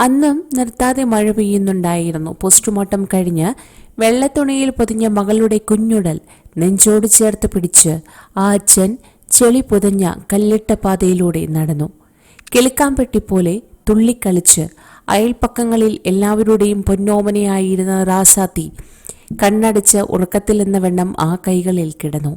അന്നും നിർത്താതെ മഴ പെയ്യുന്നുണ്ടായിരുന്നു. പോസ്റ്റ്മോർട്ടം കഴിഞ്ഞ് വെള്ളത്തുണിയിൽ പൊതിഞ്ഞ മകളുടെ കുഞ്ഞുടൽ നെഞ്ചോട് ചേർത്ത് പിടിച്ച് ആ അച്ഛൻ ചെളി പുതഞ്ഞ കല്ലിട്ട പാതയിലൂടെ നടന്നു. കിളിക്കാമ്പെട്ടി പോലെ തുള്ളിക്കളിച്ച് അയൽപ്പക്കങ്ങളിൽ എല്ലാവരുടെയും പൊന്നോമനയായിരുന്ന റാസാത്തി കണ്ണടച്ച് ഉറക്കത്തിൽ എന്ന വെണ്ണം ആ കൈകളിൽ കിടന്നു.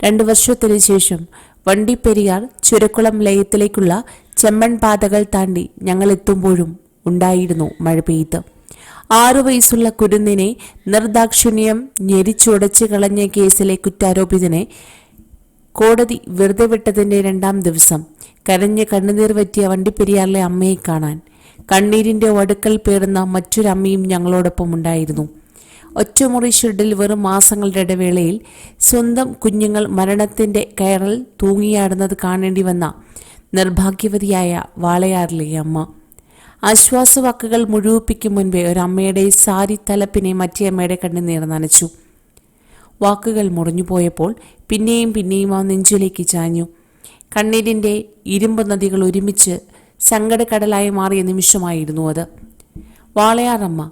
രണ്ടു വർഷത്തിനു ശേഷം വണ്ടിപ്പെരിയാർ ചുരക്കുളം ലയത്തിലേക്കുള്ള ചെമ്മൺ പാതകൾ താണ്ടി ഞങ്ങൾ എത്തുമ്പോഴും ഉണ്ടായിരുന്നു മഴ പെയ്ത് ആറു വയസ്സുള്ള കുരുന്നിനെ നിർദാക്ഷിണ്യം ഞെരിച്ചുടച്ച് കളഞ്ഞ കേസിലെ കുറ്റാരോപിതനെ കോടതി വെറുതെ വിട്ടതിന്റെ രണ്ടാം ദിവസം കരഞ്ഞ് കണ്ണുനീർ വറ്റിയ വണ്ടിപ്പെരിയാറിലെ അമ്മയെ കാണാൻ. കണ്ണീരിന്റെ വടുക്കൽ പേറുന്ന മറ്റൊരമ്മയും ഞങ്ങളോടൊപ്പം ഉണ്ടായിരുന്നു. ഒറ്റമുറി ഷെഡിൽ വെറും മാസങ്ങളുടെ ഇടവേളയിൽ സ്വന്തം കുഞ്ഞുങ്ങൾ മരണത്തിന്റെ കയറൽ തൂങ്ങിയാടുന്നത് കാണേണ്ടി വന്ന നിർഭാഗ്യവതിയായ വാളയാറിലെ അമ്മ. ആശ്വാസവാക്കുകൾ മുഴുവിപ്പിക്കും മുൻപേ ഒരമ്മയുടെ സാരി തലപ്പിനെ മറ്റേ അമ്മയുടെ കണ്ണുനീർ നനച്ചു. വാക്കുകൾ മുറിഞ്ഞുപോയപ്പോൾ പിന്നെയും പിന്നെയും ആ നെഞ്ചിലേക്ക് ചാഞ്ഞു. കണ്ണീരിന്റെ ഇരുമ്പ് നദികൾ ഒരുമിച്ച് സങ്കടക്കടലായി മാറിയ നിമിഷമായിരുന്നു അത്. വാളയാറമ്മ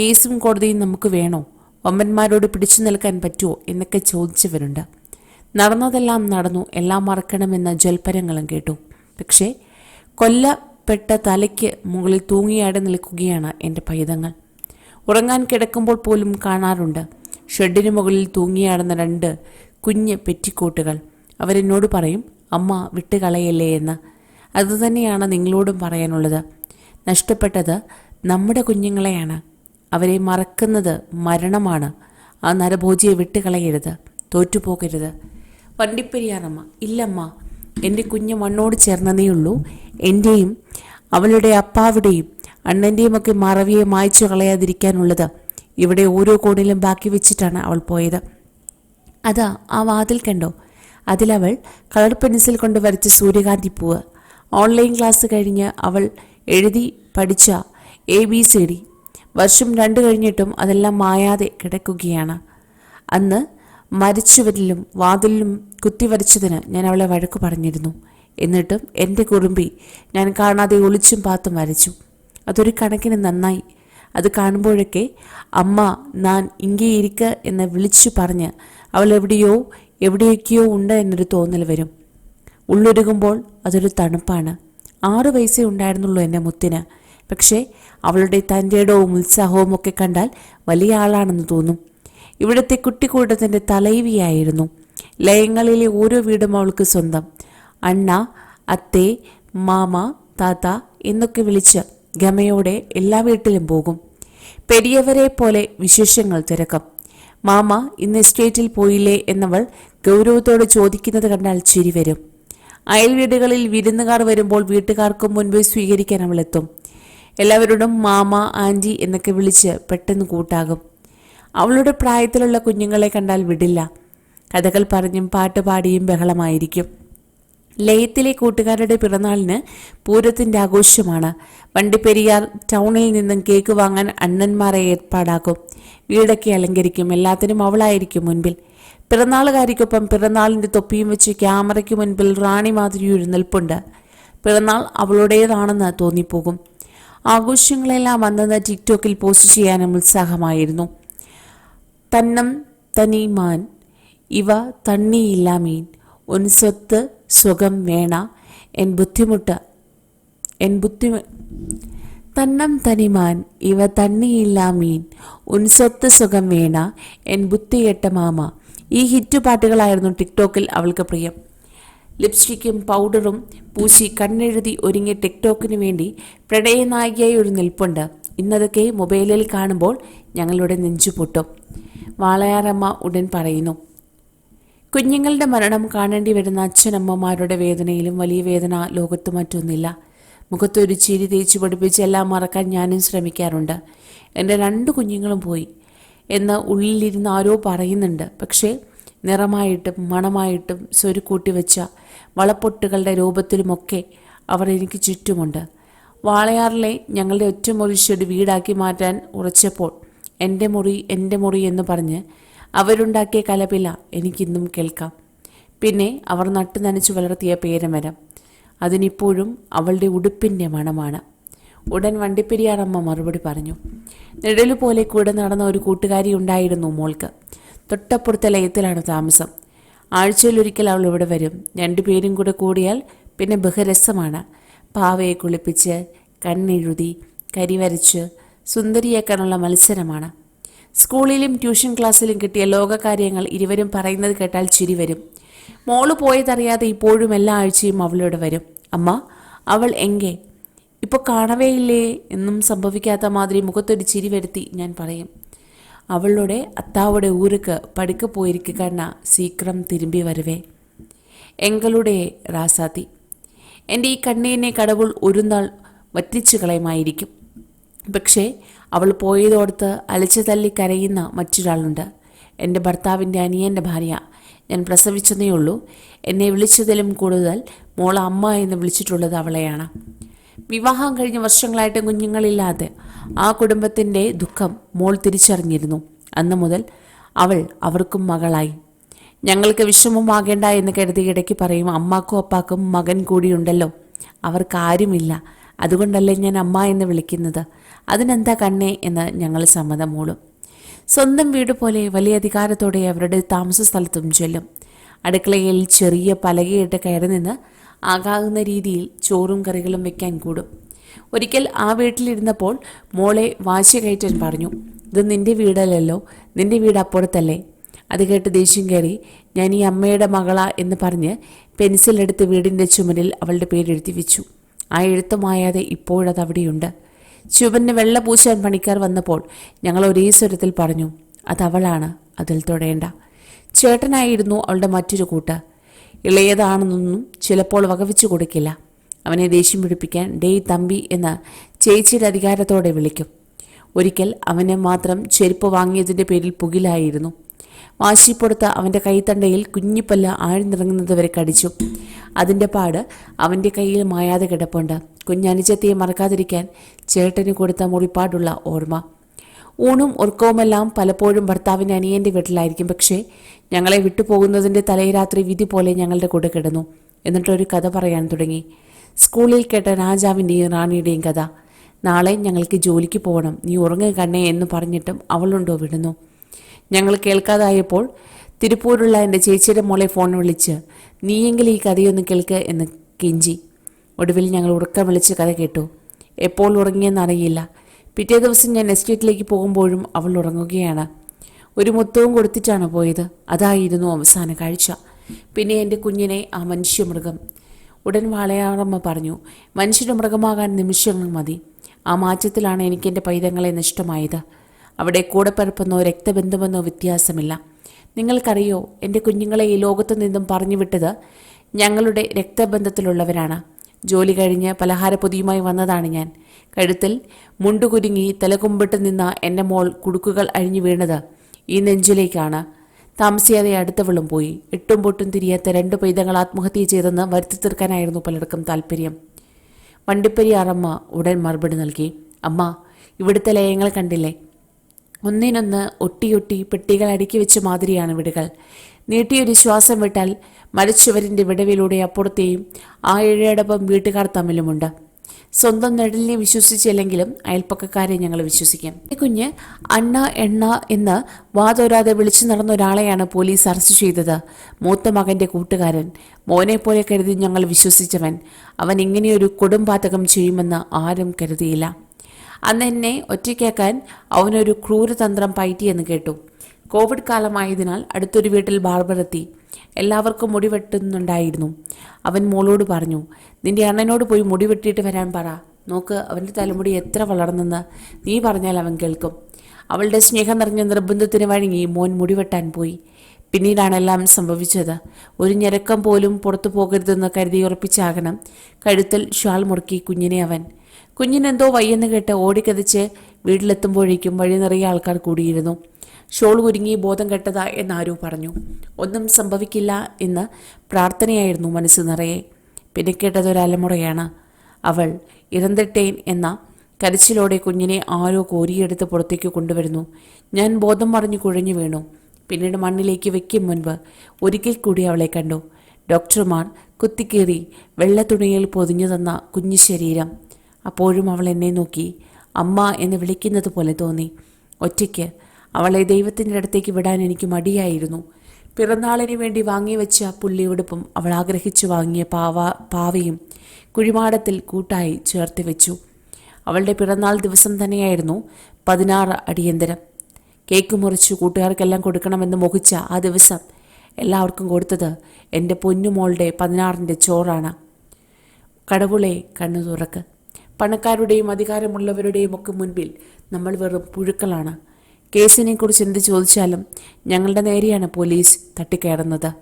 കേസും കോടതിയും നമുക്ക് വേണോ? വമ്പന്മാരോട് പിടിച്ചു നിൽക്കാൻ പറ്റുമോ എന്നൊക്കെ ചോദിച്ചവരുണ്ട്. നടന്നതെല്ലാം നടന്നു എല്ലാം മറക്കണമെന്ന ജൽപ്പരങ്ങളും കേട്ടു. പക്ഷേ കൊല്ലപ്പെട്ട തലയ്ക്ക് മുകളിൽ തൂങ്ങിയാടി നിൽക്കുകയാണ് എന്റെ പൈതങ്ങൾ. ഉറങ്ങാൻ കിടക്കുമ്പോൾ പോലും കാണാറുണ്ട്. ഷെഡിന് മുകളിൽ തൂങ്ങിയാടുന്ന രണ്ട് കുഞ്ഞ് പെറ്റിക്കോട്ടുകൾ. അവരെന്നോട് പറയും അമ്മ വിട്ടുകളയല്ലേ എന്ന്. അതുതന്നെയാണ് നിങ്ങളോടും പറയാനുള്ളത്. നഷ്ടപ്പെട്ടത് നമ്മുടെ കുഞ്ഞുങ്ങളെയാണ്. അവരെ മറക്കുന്നത് മരണമാണ്. ആ നരഭോജിയെ വിട്ടുകളയരുത്. തോറ്റുപോകരുത്. വണ്ടിപ്പെരിയാറമ്മ ഇല്ലമ്മ. എന്റെ കുഞ്ഞ് മണ്ണോട് ചേർന്നതേയുള്ളൂ. എന്റെയും അവളുടെ അപ്പാവിടെയും അണ്ണന്റെയും ഒക്കെ മറവിയെ മായ്ച്ചു കളയാതിരിക്കാനുള്ളത് ഇവിടെ ഓരോ കോണിലും ബാക്കി വെച്ചിട്ടാണ് അവൾ പോയത്. അതാ ആ വാതിൽ കണ്ടോ? അതിലവൾ കളർ പെൻസിൽ കൊണ്ട് വരച്ച സൂര്യകാന്തി പൂവ്. ഓൺലൈൻ ക്ലാസ് കഴിഞ്ഞ് അവൾ എഴുതി പഠിച്ച എ ബി സി ഡി. വർഷം രണ്ട് കഴിഞ്ഞിട്ടും അതെല്ലാം മായാതെ കിടക്കുകയാണ്. അന്ന് മരിച്ചവരിലും വാതിലിലും കുത്തി കുത്തിവരച്ചതിന് ഞാൻ അവളെ വഴക്കു പറഞ്ഞിരുന്നു. എന്നിട്ടും എന്റെ കുറുമ്പി ഞാൻ കാണാതെ ഒളിച്ചും പാത്തും വരച്ചു. അതൊരു കണക്കിന് നന്നായി. അത് കാണുമ്പോഴൊക്കെ അമ്മ ഞാൻ ഇങ്ങേ ഇരിക്ക എന്ന് വിളിച്ചു പറഞ്ഞ് അവൾ എവിടെയോ എവിടെയൊക്കെയോ ഉണ്ട് എന്നൊരു തോന്നൽ വരും. ഉള്ളൊരുകുമ്പോൾ അതൊരു തണുപ്പാണ്. ആറ് വയസ്സേ ഉണ്ടായിരുന്നുള്ളൂ എന്റെ മുത്തിന്. പക്ഷേ അവളുടെ തന്റെടവും ഉത്സാഹവും ഒക്കെ കണ്ടാൽ വലിയ ആളാണെന്ന് തോന്നും. ഇവിടുത്തെ കുട്ടിക്കൂട്ടത്തിന്റെ തലൈവിയായിരുന്നു. ലയങ്ങളിലെ ഓരോ വീടും അവൾക്ക് സ്വന്തം. അണ്ണ അത്തേ മാമ താത്ത എന്നൊക്കെ വിളിച്ച് ഗമയോടെ എല്ലാ വീട്ടിലും പോകും. പെരിയവരെ പോലെ വിശേഷങ്ങൾ തിരക്കും. മാമ ഇന്ന് എസ്റ്റേറ്റിൽ പോയില്ലേ എന്നവൾ ഗൗരവത്തോട് ചോദിക്കുന്നത് കണ്ടാൽ ചിരി വരും. അയൽ വീടുകളിൽ വിരുന്നുകാർ വരുമ്പോൾ വീട്ടുകാർക്ക് മുൻപ് സ്വീകരിക്കാൻ അവൾ എത്തും. എല്ലാവരോടും മാമ ആന്റി എന്നൊക്കെ വിളിച്ച് പെട്ടെന്ന് കൂട്ടാകും. അവളുടെ പ്രായത്തിലുള്ള കുഞ്ഞുങ്ങളെ കണ്ടാൽ വിടില്ല. കഥകൾ പറഞ്ഞും പാട്ട് പാടിയും ബഹളമായിരിക്കും. ലയത്തിലെ കൂട്ടുകാരുടെ പിറന്നാളിന് പൂരത്തിന്റെ ആഘോഷമാണ്. വണ്ടിപ്പെരിയാർ ടൗണിൽ നിന്നും കേക്ക് വാങ്ങാൻ അണ്ണന്മാരെ ഏർപ്പാടാക്കും. വീടൊക്കെ അലങ്കരിക്കും. എല്ലാത്തിനും അവളായിരിക്കും മുൻപിൽ. പിറന്നാളുകാരിക്കൊപ്പം പിറന്നാളിന്റെ തൊപ്പിയും വെച്ച് ക്യാമറയ്ക്ക് മുൻപിൽ റാണി മാതിരി ഒരു നിൽപ്പുണ്ട്. പിറന്നാൾ അവളുടേതാണെന്ന് തോന്നിപ്പോകും. ആഘോഷങ്ങളെല്ലാം അന്നത് ടിക്ടോക്കിൽ പോസ്റ്റ് ചെയ്യാനും ഉത്സാഹമായിരുന്നു. തന്നം തനിമാൻ ഇവ തണ്ണിയില്ല മീൻ ഉൻ സ്വത്ത് സുഖം വേണ. എൻ ബുദ്ധിമുട്ട് എൻ ബുദ്ധി തന്നം തനിമാൻ ഇവ തണ്ണിയില്ല മീൻ. ഉൻസ്വത്ത് സുഖം വേണ. എൻ ബുദ്ധിയേട്ട മാമ. ഈ ഹിറ്റ് പാട്ടുകളായിരുന്നു ടിക്ടോക്കിൽ അവൾക്ക് പ്രിയം. ലിപ്സ്റ്റിക്കും പൗഡറും പൂശി കണ്ണെഴുതി ഒരുങ്ങിയ ടിക്ടോക്കിന് വേണ്ടി പ്രണയനായികയായി ഒരു നിൽപ്പുണ്ട്. ഇന്നതൊക്കെ മൊബൈലിൽ കാണുമ്പോൾ ഞങ്ങളുടെ നെഞ്ചു പൊട്ടും. വാളയാറമ്മ ഉടൻ പറയുന്നു. കുഞ്ഞുങ്ങളുടെ മരണം കാണേണ്ടി വരുന്ന അച്ഛനമ്മമാരുടെ വേദനയിലും വലിയ വേദന ലോകത്ത് മറ്റൊന്നില്ല. മുഖത്തൊരു ചിരി തേച്ച് പഠിപ്പിച്ച് എല്ലാം മറക്കാൻ ഞാനും ശ്രമിക്കാറുണ്ട്. എന്റെ രണ്ട് കുഞ്ഞുങ്ങളും പോയി. എന്ന് ഉള്ളിലിരുന്ന് ആരോ പറയുന്നുണ്ട്. പക്ഷേ നിറമായിട്ടും മണമായിട്ടും സ്വരുക്കൂട്ടി വെച്ച വളപ്പൊട്ടുകളുടെ രൂപത്തിലുമൊക്കെ അവർ എനിക്ക് ചുറ്റുമുണ്ട്. വാളയാറിലെ ഞങ്ങളുടെ ഒറ്റമുറി ഷെഡ് വീടാക്കി മാറ്റാൻ ഉറച്ചപ്പോൾ എന്റെ മുറി എന്റെ മുറി എന്ന് പറഞ്ഞ് അവരുണ്ടാക്കിയ കലപില എനിക്കിന്നും കേൾക്കാം. പിന്നെ അവർ നട്ടു നനച്ചു വളർത്തിയ പേരമരം. അതിനിപ്പോഴും അവളുടെ ഉടുപ്പിന്റെ മണമാണ്. ഉടൻ വണ്ടിപ്പെരിയാറമ്മ മറുപടി പറഞ്ഞു. നിഴലു പോലെ കൂടെ നടന്ന ഒരു കൂട്ടുകാരി ഉണ്ടായിരുന്നു മോൾക്ക്. തൊട്ടപ്പുറത്തെ ലയത്തിലാണ് താമസം. ആഴ്ചയിലൊരിക്കൽ അവൾ ഇവിടെ വരും. രണ്ടുപേരും കൂടെ കൂടിയാൽ പിന്നെ ബഹുരസമാണ്. പാവയെ കുളിപ്പിച്ച് കണ്ണെഴുതി കരിവരച്ച് സുന്ദരിയാക്കാനുള്ള മത്സരമാണ്. സ്കൂളിലും ട്യൂഷൻ ക്ലാസ്സിലും കിട്ടിയ ലോകകാര്യങ്ങൾ ഇരുവരും പറയുന്നത് കേട്ടാൽ ചിരി വരും. മോൾ പോയതറിയാതെ ഇപ്പോഴും എല്ലാ ആഴ്ചയും അവളോട് വരും. അമ്മ അവൾ എങ്കെ? ഇപ്പോൾ കാണവേയില്ലേ? എന്നും സംഭവിക്കാത്ത മാതിരി മുഖത്തൊരു ചിരി വരുത്തി ഞാൻ പറയും. അവളുടെ അത്താവുടെ ഊരുക്ക് പടുക്ക പോയിരിക്കുക കണ്ണ സീക്രം തിരുമ്പി വരുവേ. എങ്കളുടെ റാസാത്തി എന്റെ ഈ കണ്ണീരിനെ കടവുൾ ഒരു നാൾ വറ്റിച്ചു കളയുമായിരിക്കും. പക്ഷേ അവൾ പോയതോടത്ത് അലച്ചു തല്ലി കരയുന്ന മറ്റൊരാളുണ്ട്. എന്റെ ഭർത്താവിന്റെ അനിയന്റെ ഭാര്യ. ഞാൻ പ്രസവിച്ചതേ ഉള്ളൂ. എന്നെ വിളിച്ചതിലും കൂടുതൽ മോൾ അമ്മ എന്ന് വിളിച്ചിട്ടുള്ളത് അവളെയാണ്. വിവാഹം കഴിഞ്ഞ വർഷങ്ങളായിട്ട് കുഞ്ഞുങ്ങളില്ലാതെ ആ കുടുംബത്തിന്റെ ദുഃഖം മോൾ തിരിച്ചറിഞ്ഞിരുന്നു. അന്നു മുതൽ അവൾ അവർക്കും മകളായി. ഞങ്ങൾക്ക് വിഷമമാകേണ്ട എന്ന് കരുതി ഇടയ്ക്ക് പറയും അമ്മാക്കും അപ്പാക്കും മകൻ കൂടിയുണ്ടല്ലോ. അവർക്കാരുമില്ല അതുകൊണ്ടല്ലേ ഞാൻ അമ്മ എന്ന് വിളിക്കുന്നത്? അതിനെന്താ കണ്ണേ എന്ന് ഞങ്ങൾ സമ്മതം മൂളും സ്വന്തം വീട് പോലെ വലിയ അധികാരത്തോടെ അവരുടെ താമസ സ്ഥലത്തും ചെല്ലും. അടുക്കളയിൽ ചെറിയ പലകയിട്ട് കയറി നിന്ന് ആകാകുന്ന രീതിയിൽ ചോറും കറികളും വെക്കാൻ കൂടും. ഒരിക്കൽ ആ വീട്ടിലിരുന്നപ്പോൾ മോളെ വാശി കയറ്റാൻ പറഞ്ഞു. ഇത് നിന്റെ വീടല്ലല്ലോ നിന്റെ വീട് അപ്പുറത്തല്ലേ? അത് കേട്ട് ദേഷ്യം കയറി ഞാൻ ഈ അമ്മയുടെ മകളാ എന്ന് പറഞ്ഞ് പെൻസിലെടുത്ത് വീടിന്റെ ചുമരിൽ അവളുടെ പേരെഴുതി വെച്ചു. ആ എഴുത്തുമായാതെ ഇപ്പോഴത് അവിടെയുണ്ട്. ശിവന് വെള്ള പൂശാൻ പണിക്കാർ വന്നപ്പോൾ ഞങ്ങൾ ഒരേ സ്വരത്തിൽ പറഞ്ഞു അതവളാണ് അതിൽ തൊടേണ്ട. ചേട്ടനായിരുന്നു അവളുടെ മറ്റൊരു കൂട്ട് ഇളയതാണെന്നൊന്നും ചിലപ്പോൾ വകവെച്ചു കൊടുക്കില്ല. അവനെ ദേഷ്യം പിടിപ്പിക്കാൻ ഡേ തമ്പി എന്ന് ചേച്ചിയുടെ അധികാരത്തോടെ വിളിക്കും. ഒരിക്കൽ അവനെ മാത്രം ചെരുപ്പ് വാങ്ങിയതിന്റെ പേരിൽ പുകിലായിരുന്നു. വാശിപ്പുറത്ത് അവന്റെ കൈത്തണ്ടയിൽ കുഞ്ഞിപ്പല്ല ആഴ്ന്നിറങ്ങുന്നത് വരെ കടിച്ചു. അതിന്റെ പാട് അവന്റെ കയ്യിൽ മായാതെ കിടപ്പുണ്ട്. കുഞ്ഞനുജത്തിയെ മറക്കാതിരിക്കാൻ ചേട്ടന് കൊടുത്ത മുറിപ്പാടുള്ള ഓർമ്മ. ഊണും ഉറക്കവുമെല്ലാം പലപ്പോഴും ഭർത്താവിന്റെ അനിയന്റെ വീട്ടിലായിരിക്കും. പക്ഷേ ഞങ്ങളെ വിട്ടുപോകുന്നതിന്റെ തലേരാത്രി വിധി പോലെ ഞങ്ങളുടെ കൂടെ കിടന്നു. എന്നിട്ടൊരു കഥ പറയാൻ തുടങ്ങി. സ്കൂളിൽ കേട്ട രാജാവിന്റെയും റാണിയുടെയും കഥ. നാളെ ഞങ്ങൾക്ക് ജോലിക്ക് പോകണം. നീ ഉറങ്ങുക കണ്ണേ എന്ന് പറഞ്ഞിട്ടും അവളുണ്ടോ വിടുന്നു. ഞങ്ങൾ കേൾക്കാതായപ്പോൾ തിരുപ്പൂരുള്ള എന്റെ ചേച്ചിയുടെ മോളെ ഫോൺ വിളിച്ച് നീയെങ്കിലും ഈ കഥയൊന്ന് കേൾക്ക് എന്ന് കെഞ്ചി. ഒടുവിൽ ഞങ്ങൾ ഉറക്കം വിളിച്ച് കഥ കേട്ടു. എപ്പോൾ ഉറങ്ങിയെന്നറിയില്ല. പിറ്റേ ദിവസം ഞാൻ എസ്റ്റേറ്റിലേക്ക് പോകുമ്പോഴും അവൾ ഉറങ്ങുകയാണ്. ഒരു മുത്തവും കൊടുത്തിട്ടാണ് പോയത്. അതായിരുന്നു അവസാന കാഴ്ച. പിന്നെ എന്റെ കുഞ്ഞിനെ ആ മനുഷ്യമൃഗം. ഉടൻ വാളയാറമ്മ പറഞ്ഞു മനുഷ്യന്റെ മൃഗമാകാൻ നിമിഷങ്ങൾ മതി. ആ മാറ്റത്തിലാണ് എനിക്ക് എന്റെ പൈതങ്ങളെ നഷ്ടമായത്. അവിടെ കൂടെ പിറപ്പെന്നോ രക്തബന്ധമെന്നോ വ്യത്യാസമില്ല. നിങ്ങൾക്കറിയോ എന്റെ കുഞ്ഞുങ്ങളെ ഈ ലോകത്തു നിന്നും പറഞ്ഞു വിട്ടത് ഞങ്ങളുടെ രക്തബന്ധത്തിലുള്ളവരാണ്. ജോലി കഴിഞ്ഞ് പലഹാരപ്പൊതിയുമായി വന്നതാണ് ഞാൻ. കഴുത്തിൽ മുണ്ടുകുരുങ്ങി തലകുമ്പിട്ട് നിന്ന എന്റെ മോൾ കുടുക്കുകൾ അഴിഞ്ഞു വീണത് ഈ നെഞ്ചിലേക്കാണ്. താമസിയാതെ അടുത്തവളും പോയി. എട്ടും പൊട്ടും തിരിയാത്ത രണ്ട് പൈതങ്ങൾ ആത്മഹത്യ ചെയ്തെന്ന് വരുത്തി തീർക്കാനായിരുന്നു പലർക്കും താല്പര്യം വണ്ടിപ്പെരിയാറമ്മ ഉടൻ മറുപടി നൽകി. അമ്മ ഇവിടുത്തെ ലയങ്ങൾ കണ്ടില്ലേ? ഒന്നിനൊന്ന് ഒട്ടിയൊട്ടി പെട്ടികൾ അടുക്കി വെച്ച മാതിരിയാണ് വീടുകൾ. നീട്ടിയൊരു ശ്വാസം വിട്ടാൽ മരച്ചുവരിന്റെ വിടവിലൂടെ അപ്പുറത്തെയും ആ ഇഴയടപ്പം വീട്ടുകാർ തമ്മിലുമുണ്ട്. സ്വന്തം നെടലിനെ വിശ്വസിച്ചില്ലെങ്കിലും അയൽപ്പക്കക്കാരെ ഞങ്ങൾ വിശ്വസിക്കും. ഈ കുഞ്ഞ് അണ്ണ എണ്ണ എന്ന് വാതോരാതെ വിളിച്ചു നടന്ന ഒരാളെയാണ് പോലീസ് അറസ്റ്റ് ചെയ്തത്. മൂത്ത മകന്റെ കൂട്ടുകാരൻ. മോനെ പോലെ കരുതി ഞങ്ങൾ വിശ്വസിച്ചവൻ. അവൻ ഇങ്ങനെയൊരു കൊടുംപാതകം ചെയ്യുമെന്ന് ആരും കരുതിയില്ല. അന്ന് എന്നെ ഒറ്റയ്ക്കാക്കാൻ അവനൊരു ക്രൂരതന്ത്രം പയറ്റിയെന്ന് കേട്ടു. കോവിഡ് കാലമായതിനാൽ അടുത്തൊരു വീട്ടിൽ ബാർബർ എത്തി. എല്ലാവർക്കും മുടി വെട്ടുന്നുണ്ടായിരുന്നു. അവൻ മോളോട് പറഞ്ഞു നിന്റെ അണ്ണനോട് പോയി മുടി വെട്ടിയിട്ട് വരാൻ പറ. നോക്ക് അവന്റെ തലമുടി എത്ര വളർന്നെന്ന് നീ പറഞ്ഞാൽ അവൻ കേൾക്കും. അവളുടെ സ്നേഹം നിറഞ്ഞ നിർബന്ധത്തിന് വഴങ്ങി മോൻ മുടിവെട്ടാൻ പോയി. പിന്നീടാണ് എല്ലാം സംഭവിച്ചത്. ഒരു ഞെരക്കം പോലും പുറത്തു പോകരുതെന്ന് കരുതി ഉറപ്പിച്ചാകണം കഴുത്തിൽ ഷാൾ മുറുക്കി കുഞ്ഞിനെ അവൻ. കുഞ്ഞിനെന്തോ വയ്യെന്ന് കേട്ട് ഓടിക്കതിച്ച് വീട്ടിലെത്തുമ്പോഴേക്കും വഴി നിറയെ ആൾക്കാർ കൂടിയിരുന്നു. ഷോൾ കുരുങ്ങി ബോധം കെട്ടതാ എന്നാരോ പറഞ്ഞു. ഒന്നും സംഭവിക്കില്ല എന്ന് പ്രാർത്ഥനയായിരുന്നു മനസ്സ് നിറയെ. പിന്നെ കേട്ടതൊരലമുറയാണ്. അവൾ ഇരന്തിട്ടേൻ എന്ന കരച്ചിലോടെ കുഞ്ഞിനെ ആരോ കോരിയെടുത്ത് പുറത്തേക്ക് കൊണ്ടുവരുന്നു. ഞാൻ ബോധം മറിഞ്ഞു കുഴഞ്ഞു വീണു. പിന്നീട് മണ്ണിലേക്ക് വെക്കും മുൻപ് ഒരിക്കൽ കൂടി അവളെ കണ്ടു. ഡോക്ടർമാർ കുത്തിക്കേറി വെള്ളത്തുണിയിൽ പൊതിഞ്ഞു തന്ന കുഞ്ഞു ശരീരം. അപ്പോഴും അവൾ എന്നെ നോക്കി. അമ്മ എന്ന് വിളിക്കുന്നത് പോലെ തോന്നി. ഒറ്റയ്ക്ക്. അവളെ ദൈവത്തിന്റെ അടുത്തേക്ക് വിടാൻ എനിക്ക് മടിയായിരുന്നു. പിറന്നാളിന് വേണ്ടി വാങ്ങിവെച്ച പുള്ളിയുടുപ്പും അവൾ ആഗ്രഹിച്ചു വാങ്ങിയ പാവ പാവയും കുഴിമാടത്തിൽ കൂട്ടായി ചേർത്ത് വെച്ചു. അവളുടെ പിറന്നാൾ ദിവസം തന്നെയായിരുന്നു പതിനാറ് അടിയന്തരം. കേക്ക് മുറിച്ച് കൂട്ടുകാർക്കെല്ലാം കൊടുക്കണമെന്ന് മോഹിച്ച ആ ദിവസം എല്ലാവർക്കും കൊടുത്തത് എന്റെ പൊന്നുമോളുടെ പതിനാറിന്റെ ചോറാണ്. കടവുളെ കണ്ണു തുറക്ക്. പണക്കാരുടെയും അധികാരമുള്ളവരുടെയും ഒക്കെ മുൻപിൽ നമ്മൾ വെറും പുഴുക്കളാണ്. കേസിനെക്കുറിച്ച് എന്ത് ചോദിച്ചാലും ഞങ്ങളുടെ നേരെയാണ് പോലീസ് തട്ടിക്കയറുന്നത്.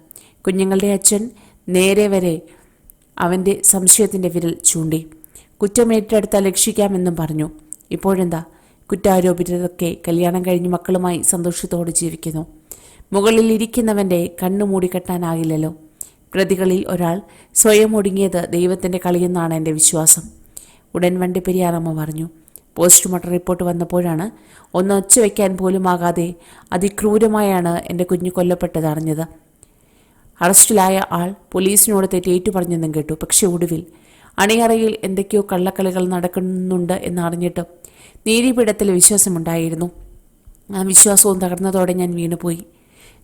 കുഞ്ഞുങ്ങളുടെ അച്ഛൻ നേരെ വരെ അവന്റെ സംശയത്തിന്റെ വിരൽ ചൂണ്ടി. കുറ്റമേറ്റെടുത്താൽ രക്ഷിക്കാമെന്നും പറഞ്ഞു. ഇപ്പോഴെന്താ? കുറ്റാരോപിതരൊക്കെ കല്യാണം കഴിഞ്ഞ് മക്കളുമായി സന്തോഷത്തോടെ ജീവിക്കുന്നു. മുകളിൽ ഇരിക്കുന്നവന്റെ കണ്ണു മൂടിക്കെട്ടാനാകില്ലല്ലോ പ്രതികളിൽ ഒരാൾ സ്വയം ഒടുങ്ങിയത് ദൈവത്തിന്റെ കളിയെന്നാണ് എന്റെ വിശ്വാസം. ഉടൻ വണ്ടി പെരിയാറമ്മ പറഞ്ഞു. പോസ്റ്റ്മോർട്ടം റിപ്പോർട്ട് വന്നപ്പോഴാണ് ഒന്ന് ഒച്ച വയ്ക്കാൻ പോലും ആകാതെ അതിക്രൂരമായാണ് എന്റെ കുഞ്ഞു കൊല്ലപ്പെട്ടത് അറിഞ്ഞത്. അറസ്റ്റിലായ ആൾ പോലീസിനോട് തെറ്റേറ്റു പറഞ്ഞെന്നും കേട്ടു. പക്ഷെ ഒടുവിൽ അണിയറയിൽ എന്തൊക്കെയോ കള്ളക്കളികൾ നടക്കുന്നുണ്ട് എന്നറിഞ്ഞിട്ട് നീതിപീഠത്തിൽ വിശ്വാസമുണ്ടായിരുന്നു. ആ വിശ്വാസവും തകർന്നതോടെ ഞാൻ വീണുപോയി.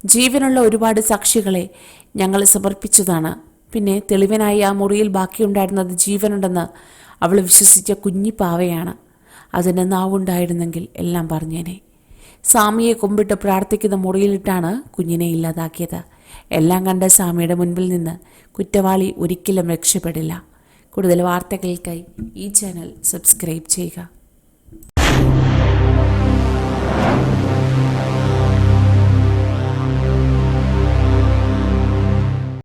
ജീവനുള്ള ഒരുപാട് സാക്ഷികളെ ഞങ്ങൾ സമർപ്പിച്ചതാണ്. പിന്നെ തെളിവനായി ആ മുറിയിൽ ബാക്കിയുണ്ടായിരുന്നത് ജീവനുണ്ടെന്ന് അവൾ വിശ്വസിച്ച കുഞ്ഞി പാവയാണ്. അതിന് നാവുണ്ടായിരുന്നെങ്കിൽ എല്ലാം പറഞ്ഞേനെ. സ്വാമിയെ കുമ്പിട്ട് പ്രാർത്ഥിക്കുന്ന മുറിയിലിട്ടാണ് കുഞ്ഞിനെ ഇല്ലാതാക്കിയത്. എല്ലാം കണ്ട സ്വാമിയുടെ മുൻപിൽ നിന്ന് കുറ്റവാളി ഒരിക്കലും രക്ഷപ്പെടില്ല. കൂടുതൽ വാർത്തകൾക്കായി ഈ ചാനൽ സബ്സ്ക്രൈബ് ചെയ്യുക.